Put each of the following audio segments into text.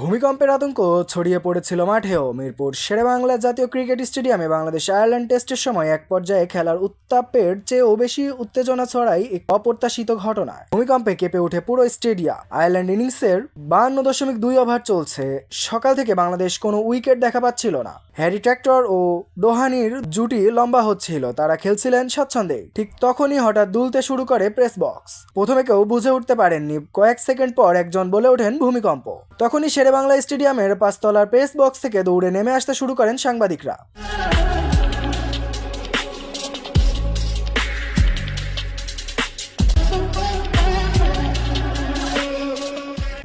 ভূমিকম্পের আতঙ্ক ছড়িয়ে পড়েছিল মাঠেও। মিরপুর শেরেবাংলা জাতীয় ক্রিকেট স্টেডিয়ামে বাংলাদেশ আয়ারল্যান্ড টেস্টের সময় এক পর্যায়ে খেলার উত্তাপের চেয়েও বেশি উত্তেজনা ছড়াই এক অপ্রত্যাশিত ঘটনায় ভূমিকম্পে কেঁপে ওঠে পুরো স্টেডিয়াম। আয়ারল্যান্ড ইনিংসের বান্ন দশমিক দুই ওভার চলছে। সকাল থেকে বাংলাদেশ কোনো উইকেট দেখা পাচ্ছিল না। হ্যারি ট্র্যাক্টর ও ডোহানির জুটি লম্বা হচ্ছিল। তারা খেলছিলেন স্বচ্ছন্দে ঠিক তখনই হঠাৎ দুলতে শুরু করে প্রেস বক্স প্রথমে কেউ বুঝে উঠতে পারেননি। কয়েক সেকেন্ড পর একজন বলে ওঠেন ভূমিকম্প। তখনই শেরেবাংলা স্টেডিয়ামের পাঁচতলার প্রেস বক্স থেকে দৌড়ে নেমে আসতে শুরু করেন সাংবাদিকরা।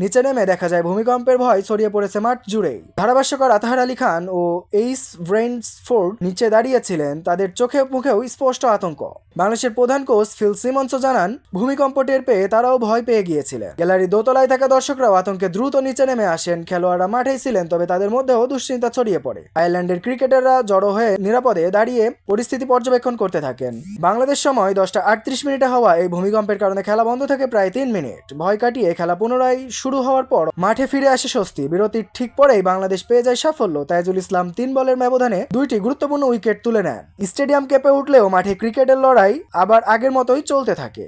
নিচে নেমে দেখা যায় ভূমিকম্পের ভয় ছড়িয়ে পড়েছে মাঠ জুড়েই। ধারাভাষ্যকার আতাহার আলী খান ও এইস ব্রেইনসফোর্ড নিচে দাঁড়িয়েছিলেন, তাদের চোখে মুখেও স্পষ্ট আতঙ্ক। বাংলাদেশের প্রধান কোচ ফিল সিমন্সও জানান, ভূমিকম্প টের পেয়ে তারাও ভয় পেয়ে গিয়েছিলেন। গ্যালারি দোতলায় থাকা দর্শকরাও আতঙ্কে দ্রুত নিচে নেমে আসেন, খেলোয়াড়রা মাঠেই ছিলেন, তবে তাদের মধ্যেও দুশ্চিন্তা ছড়িয়ে পড়ে। আয়ারল্যান্ডের ক্রিকেটাররা জড়ো হয়ে নিরাপদে দাঁড়িয়ে পরিস্থিতি পর্যবেক্ষণ করতে থাকেন। বাংলাদেশ সময় দশটা আটত্রিশ মিনিটে হওয়া এই ভূমিকম্পের কারণে খেলা বন্ধ থাকে প্রায় তিন মিনিট। ভয় কাটিয়ে খেলা পুনরায় শুরু হওয়ার পর মাঠে ফিরে আসে স্বস্তি। বিরতির ঠিক পরেই বাংলাদেশ পেয়ে যায় সাফল্য। তাইজুল ইসলাম তিন বলের ব্যবধানে দুইটি গুরুত্বপূর্ণ উইকেট তুলে নেন। স্টেডিয়াম কেঁপে উঠলেও মাঠে ক্রিকেটের লড়াই আবার আগের মতোই চলতে থাকে।